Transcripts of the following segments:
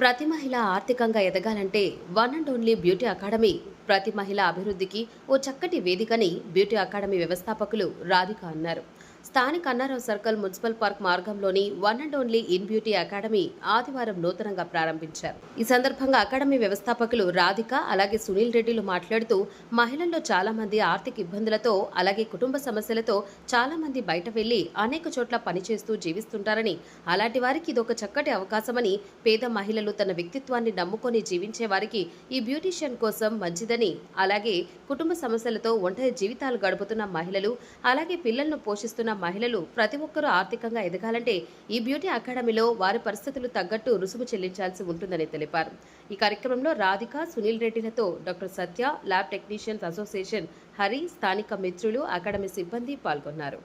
ప్రతి మహిళ ఆర్థికంగా ఎదగాలంటే one and only beauty academy ప్రతి మహిళ అభివృద్ధికి ఓ చక్కటి వేదికని బ్యూటీ అకాడమీ వ్యవస్థాపకులు రాధిక అన్నారు. స్థానిక Annarao circle municipal park మార్గంలోని one and only in beauty academy ఆదివారం నూతనంగా ప్రారంభించారు. ఈ సందర్భంగా అకాడమీ వ్యవస్థాపకులు రాధిక అలాగే సునీల్ రెడ్డిలు మాట్లాడుతూ మహిళల్లో చాలా మంది ఆర్థిక ఇబ్బందులతో అలాగే కుటుంబ సమస్యలతో చాలా మంది బయట వెళ్ళి అనేక చోట్ల పనిచేస్తూ జీవిస్తుంటారని అలాంటి వారికి ఇది ఒక చక్కటి అవకాశమని పేద మహిళలు తన వ్యక్తిత్వాన్ని నమ్ముకొని జీవించే వారికి ఈ బ్యూటీషియన్ కోసం మంచిదని అలాగే కుటుంబ సమస్యలతో ఒంటరి జీవితాలు గడుపుతున్న మహిళలు అలాగే పిల్లలను పోషిస్తున్న మహిళలు ప్రతి ఒక్కరూ ఆర్థికంగా ఎదగాలంటే ఈ బ్యూటీ అకాడమీలో వారి పరిస్థితులు తగ్గట్టు రుసుము చెల్లించాల్సి ఉంటుందని తెలిపారు. ఈ కార్యక్రమంలో Radhika Sunil రెడ్డిలతో doctor Satya lab technicians association Hari స్థానిక మిత్రులు అకాడమీ సిబ్బంది పాల్గొన్నారు.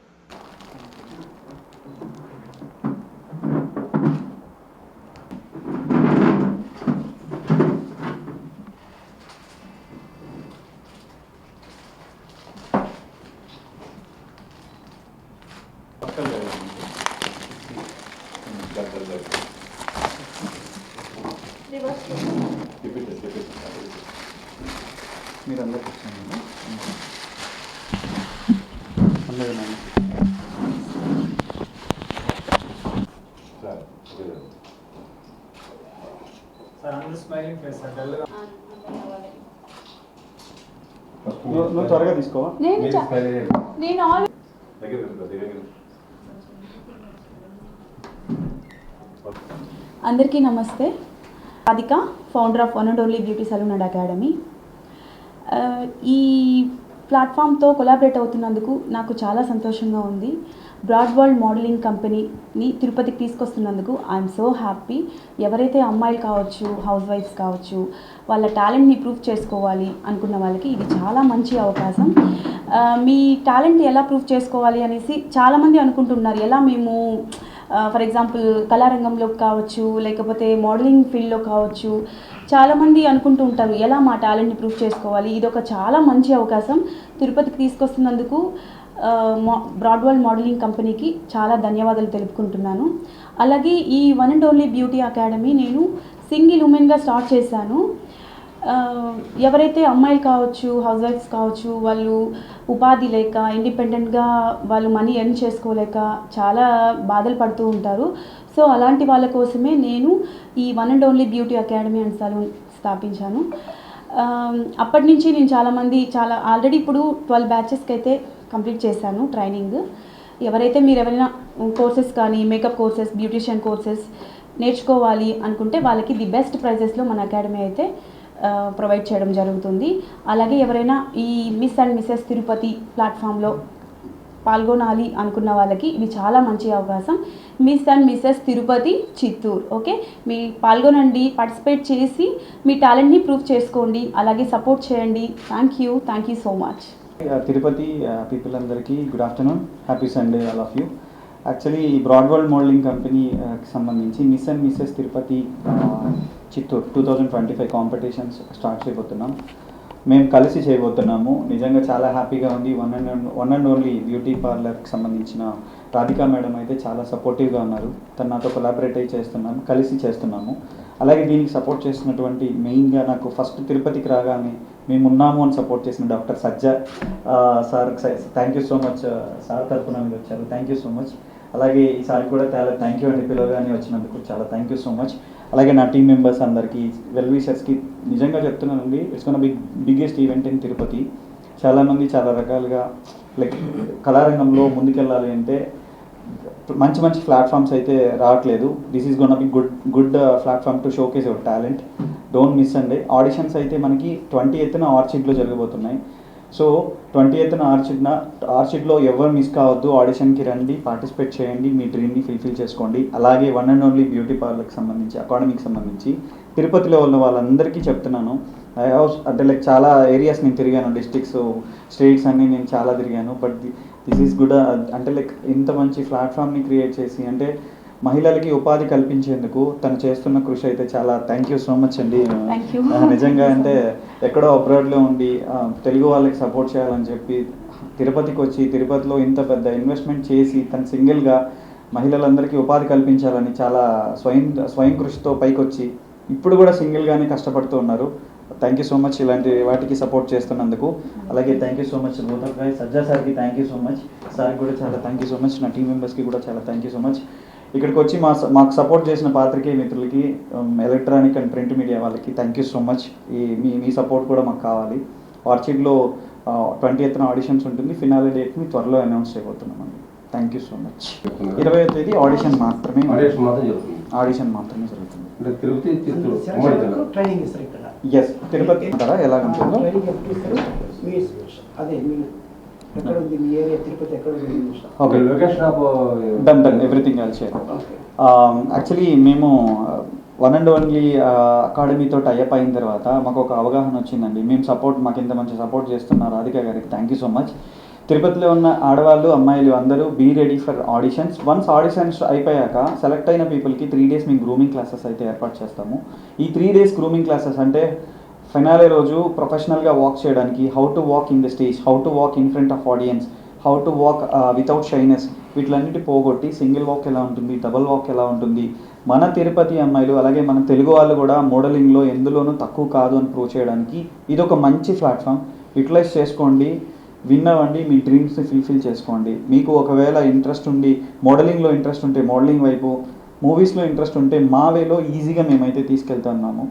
తిప్పితే. మీరు అందరు కూర్చోండి అందరూ నువ్వు త్వరగా తీసుకోవా నేను ఆల్ దగ్గర దగ్గర రండి. అందరికీ నమస్తే. Radhika founder of one and only beauty salon and academy ఈ ప్లాట్ఫామ్తో కొలాబరేట్ అవుతున్నందుకు నాకు చాలా సంతోషంగా ఉంది. బ్రాడ్ వరల్డ్ మోడలింగ్ కంపెనీని తిరుపతికి తీసుకొస్తున్నందుకు ఐఎమ్ సో హ్యాపీ ఎవరైతే అమ్మాయిలు కావచ్చు హౌస్ వైఫ్స్ కావచ్చు వాళ్ళ టాలెంట్ని ప్రూవ్ చేసుకోవాలి అనుకున్న వాళ్ళకి ఇది చాలా మంచి అవకాశం. మీ టాలెంట్ ఎలా ప్రూవ్ చేసుకోవాలి అనేసి చాలామంది అనుకుంటున్నారు. ఎలా మేము ఫర్ ఎగ్జాంపుల్ కళారంగంలో కావచ్చు లేకపోతే మోడలింగ్ ఫీల్డ్లో కావచ్చు చాలామంది అనుకుంటూ ఉంటారు ఎలా మా టాలెంట్ని ప్రూవ్ చేసుకోవాలి? ఇది ఒక చాలా మంచి అవకాశం. తిరుపతికి తీసుకొస్తున్నందుకు బ్రాడ్వాల్ మోడలింగ్ కంపెనీకి చాలా ధన్యవాదాలు తెలుపుకుంటున్నాను. అలాగే ఈ one and only beauty academy నేను సింగిల్ ఉమెన్గా స్టార్ట్ చేశాను. ఎవరైతే అమ్మాయిలు కావచ్చు హౌస్ వైఫ్స్ కావచ్చు వాళ్ళు ఉపాధి లేక ఇండిపెండెంట్గా వాళ్ళు మనీ ఎర్న్ చేసుకోలేక చాలా బాధలు పడుతూ ఉంటారు. సో అలాంటి వాళ్ళ కోసమే నేను ఈ one and only beauty academy and salon స్థాపించాను. అప్పటి నుంచి నేను చాలామంది చాలా ఆల్రెడీ ఇప్పుడు ట్వెల్వ్ బ్యాచెస్కి అయితే కంప్లీట్ చేశాను ట్రైనింగ్ ఎవరైతే మీరు ఎవరైనా కోర్సెస్ కానీ మేకప్ కోర్సెస్ బ్యూటీషియన్ కోర్సెస్ నేర్చుకోవాలి అనుకుంటే వాళ్ళకి ది బెస్ట్ ప్రైజెస్లో మన అకాడమీ అయితే ప్రొవైడ్ చేయడం జరుగుతుంది. అలాగే ఎవరైనా ఈ మిస్ అండ్ మిస్సెస్ తిరుపతి ప్లాట్ఫామ్లో పాల్గొనాలి అనుకున్న వాళ్ళకి ఇది చాలా మంచి అవకాశం. Miss and Mrs Tirupati Chittoor okay? మీ పాల్గొనండి పార్టిసిపేట్ చేసి మీ టాలెంట్ని ప్రూవ్ చేసుకోండి అలాగే సపోర్ట్ చేయండి. Thank you thank you so much Tirupati people అందరికీ good afternoon happy Sunday all of you actually ఈ బ్రాడ్ వరల్డ్ మోడలింగ్ కంపెనీకి సంబంధించి miss and Mrs Tirupati Chittoor two thousand twenty five competitions start చేయబోతున్నాం. మేము కలిసి చేయబోతున్నాము. నిజంగా చాలా హ్యాపీగా ఉంది. One and one and only beauty పార్లర్కి సంబంధించిన రాధికా మేడం అయితే చాలా సపోర్టివ్గా ఉన్నారు. తను నాతో కొలాబరేట్ అయి చేస్తున్నాము కలిసి చేస్తున్నాము. అలాగే దీనికి సపోర్ట్ చేస్తున్నటువంటి మెయిన్గా నాకు ఫస్ట్ తిరుపతికి రాగానే మేము ఉన్నాము అని సపోర్ట్ చేసిన doctor Sajja sir thank you so much sir తరఫున మీరు వచ్చారు. థ్యాంక్ యూ సో మచ్ అలాగే ఈసారి కూడా చాలా థ్యాంక్ యూ అండి పిలవగానే వచ్చినందుకు చాలా థ్యాంక్ యూ సో మచ్ అలాగే నా టీం మెంబర్స్ అందరికీ వెల్ విషర్స్కి నిజంగా చెప్తున్నానండి it's gonna big biggest event in Tirupati చాలామంది చాలా రకాలుగా లైక్ కళారంగంలో ముందుకెళ్ళాలి అంటే మంచి మంచి ప్లాట్ఫామ్స్ అయితే రావట్లేదు. This is gonna be good good platform to showcase your talent don't miss అండి ఆడిషన్స్ అయితే మనకి ట్వంటీ ఎత్తున ఆర్చిడ్లో జరగబోతున్నాయి. సో ట్వంటీ ఎయిత్న ఆర్చిడ్న ఆర్చిడ్లో ఎవరు మిస్ కావద్దు ఆడిషన్కి రండి పార్టిసిపేట్ చేయండి మీ డ్రీమ్ని ఫుల్ఫిల్ చేసుకోండి. అలాగే వన్ అండ్ ఓన్లీ బ్యూటీ పార్లర్కి సంబంధించి అకాడమీకి సంబంధించి తిరుపతిలో ఉన్న వాళ్ళందరికీ చెప్తున్నాను. ఐ హౌస్ అంటే లైక్ చాలా ఏరియాస్ నేను తిరిగాను డిస్ట్రిక్ట్స్ స్టేట్స్ అన్నీ నేను చాలా తిరిగాను. బట్ దిస్ ఈస్ గుడ్ అంటే లైక్ ఇంత మంచి ప్లాట్ఫామ్ని క్రియేట్ చేసి అంటే మహిళలకి ఉపాధి కల్పించేందుకు తను చేస్తున్న కృషి అయితే చాలా థ్యాంక్ యూ సో మచ్ అండి. నిజంగా అంటే ఎక్కడో అబ్రాడ్లో ఉండి తెలుగు వాళ్ళకి సపోర్ట్ చేయాలని చెప్పి తిరుపతికి వచ్చి తిరుపతిలో ఇంత పెద్ద ఇన్వెస్ట్మెంట్ చేసి తను సింగిల్గా మహిళలందరికీ ఉపాధి కల్పించాలని చాలా స్వయం స్వయం కృషితో పైకొచ్చి ఇప్పుడు కూడా సింగిల్గానే కష్టపడుతూ ఉన్నారు. థ్యాంక్ యూ సో మచ్ ఇలాంటి వాటికి సపోర్ట్ చేస్తున్నందుకు. అలాగే thank you so much both guy Sajja సార్కి థ్యాంక్ యూ సో మచ్ సార్కి కూడా చాలా థ్యాంక్ యూ సో మచ్ నా టీం మెంబర్స్కి కూడా చాలా థ్యాంక్ యూ సో మచ్ ఇక్కడికి వచ్చి మా మాకు సపోర్ట్ చేసిన పాత్రికేయ మిత్రులకి ఎలక్ట్రానిక్ అండ్ ప్రింట్ మీడియా వాళ్ళకి థ్యాంక్ యూ సో మచ్ ఈ మీ మీ సపోర్ట్ కూడా మాకు కావాలి. ఆర్చిడ్లో ట్వంటీ ఎత్తున ఆడిషన్స్ ఉంటుంది. ఫినాలే డేట్ని త్వరలో అనౌన్స్ చేయబోతున్నాం అండి థ్యాంక్ యూ సో మచ్ ఇరవై తేదీ ఆడిషన్ మాత్రమే. ఆడిషన్ మాత్రం జరుగుతుంది. ఆడిషన్ మాత్రమే జరుగుతుంది. Yes Tirupati ఎలాగుంటుందో? Okay. Done done everything I'll share actually మేము వన్ అండ్ ఓన్లీ అకాడమీతో టైఅప్ అయిన తర్వాత మాకు ఒక అవగాహన వచ్చిందండి. మేము సపోర్ట్ మాకు ఇంత మంచి సపోర్ట్ చేస్తున్నారు రాధిక గారికి. థ్యాంక్ యూ సో మచ్ తిరుపతిలో ఉన్న ఆడవాళ్ళు అమ్మాయిలు అందరూ be ready for auditions once auditions అయిపోయాక సెలెక్ట్ అయిన పీపుల్కి త్రీ డేస్ మేము గ్రూమింగ్ క్లాసెస్ అయితే ఏర్పాటు చేస్తాము. ఈ త్రీ డేస్ గ్రూమింగ్ క్లాసెస్ అంటే ఫైనాలే రోజు ప్రొఫెషనల్గా వాక్ చేయడానికి how to walk in the stage how to walk in front of audience how to walk without shyness వీటిలన్నిటి పోగొట్టి సింగిల్ వాక్ ఎలా ఉంటుంది డబుల్ వాక్ ఎలా ఉంటుంది మన తిరుపతి అమ్మాయిలు అలాగే మన తెలుగు వాళ్ళు కూడా మోడలింగ్లో ఎందులోనూ తక్కువ కాదు అని ప్రూవ్ చేయడానికి ఇది ఒక మంచి ప్లాట్ఫామ్ యూటిలైజ్ చేసుకోండి విన్ అవ్వండి మీ డ్రీమ్స్ని ఫుల్ఫిల్ చేసుకోండి. మీకు ఒకవేళ ఇంట్రెస్ట్ ఉండి మోడలింగ్లో ఇంట్రెస్ట్ ఉంటే మోడలింగ్ వైపు మూవీస్లో ఇంట్రెస్ట్ ఉంటే మా వేలో ఈజీగా మేమైతే తీసుకెళ్తున్నాము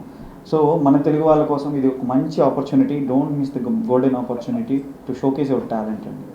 సో మన తెలుగు వాళ్ళ కోసం ఇది ఒక మంచి opportunity don't miss the golden opportunity to showcase your talent అండి.